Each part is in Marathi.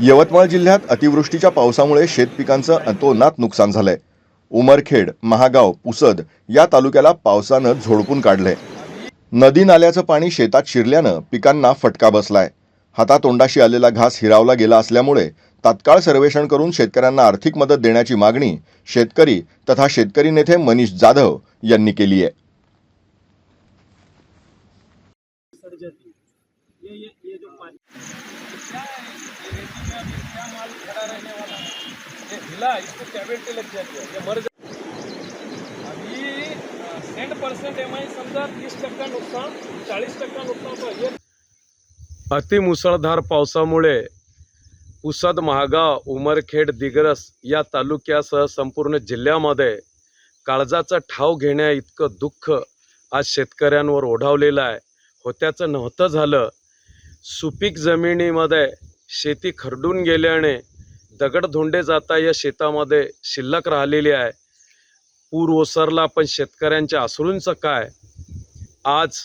यवतमाळ जिल्ह्यात अतिवृष्टीच्या पावसामुळे शेतपिकांचं अतोनात नुकसान झालंय. उमरखेड महागाव पुसद या तालुक्याला पावसानं झोडपून काढलंय. नदी नाल्याचं पाणी शेतात शिरल्यानं पिकांना फटका बसलाय. हातातोंडाशी आलेला घास हिरावला गेला असल्यामुळे तात्काळ सर्वेक्षण करून शेतकऱ्यांना आर्थिक मदत देण्याची मागणी शेतकरी तथा शेतकरी नेते मनीष जाधव यांनी केली आहे. ये ये ये जो पानी क्या क्या माल खड़ा रहने वाला है ये हिला इसको लग जाती है ये मर जाती अभी सेंट परसेंट एम आई समजा तीस टक्का नुकसान चाळीस टक्का नुकसान हे अतिमुसळधार पावसामुळे पुसद महागाव उमरखेड दिग्रस या तालुक्यासह संपूर्ण जिल्ह्यामध्ये काळजाचा ठाव घेण्या इतकं दुःख आज शेतकऱ्यांवर ओढावलेलं आहे. होत्याचं नव्हतं झालं. सुपीक जमिनीमध्ये शेती खरडून गेल्याने दगडधोंडे जाता या शेतामध्ये शिल्लक राहिलेली आहे. पूर ओसरला पण शेतकऱ्यांच्या आसरूंचं काय? आज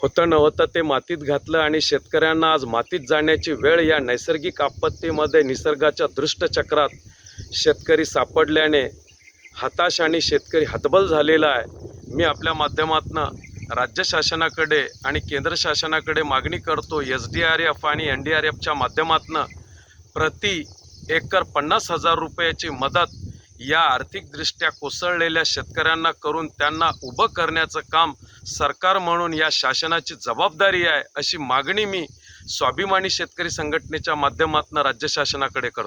होतं नव्हतं ते मातीत घातलं आणि शेतकऱ्यांना आज मातीत जाण्याची वेळ या नैसर्गिक आपत्तीमध्ये निसर्गाच्या दृष्टचक्रात शेतकरी सापडल्याने हताश आणि शेतकरी हतबल झालेला आहे. मी आपल्या माध्यमातून राज्य शासनाकडे आणि केंद्र शासनाकडे मागणी करतो. एस डी आर एफ आणि एन डी आर एफच्या माध्यमातनं प्रति एकर पन्नास हजार रुपयाची मदत या आर्थिकदृष्ट्या कोसळलेल्या शेतकऱ्यांना करून त्यांना उभं करण्याचं काम सरकार म्हणून या शासनाची जबाबदारी आहे अशी मागणी मी स्वाभिमानी शेतकरी संघटनेच्या माध्यमातून राज्य शासनाकडे करतो.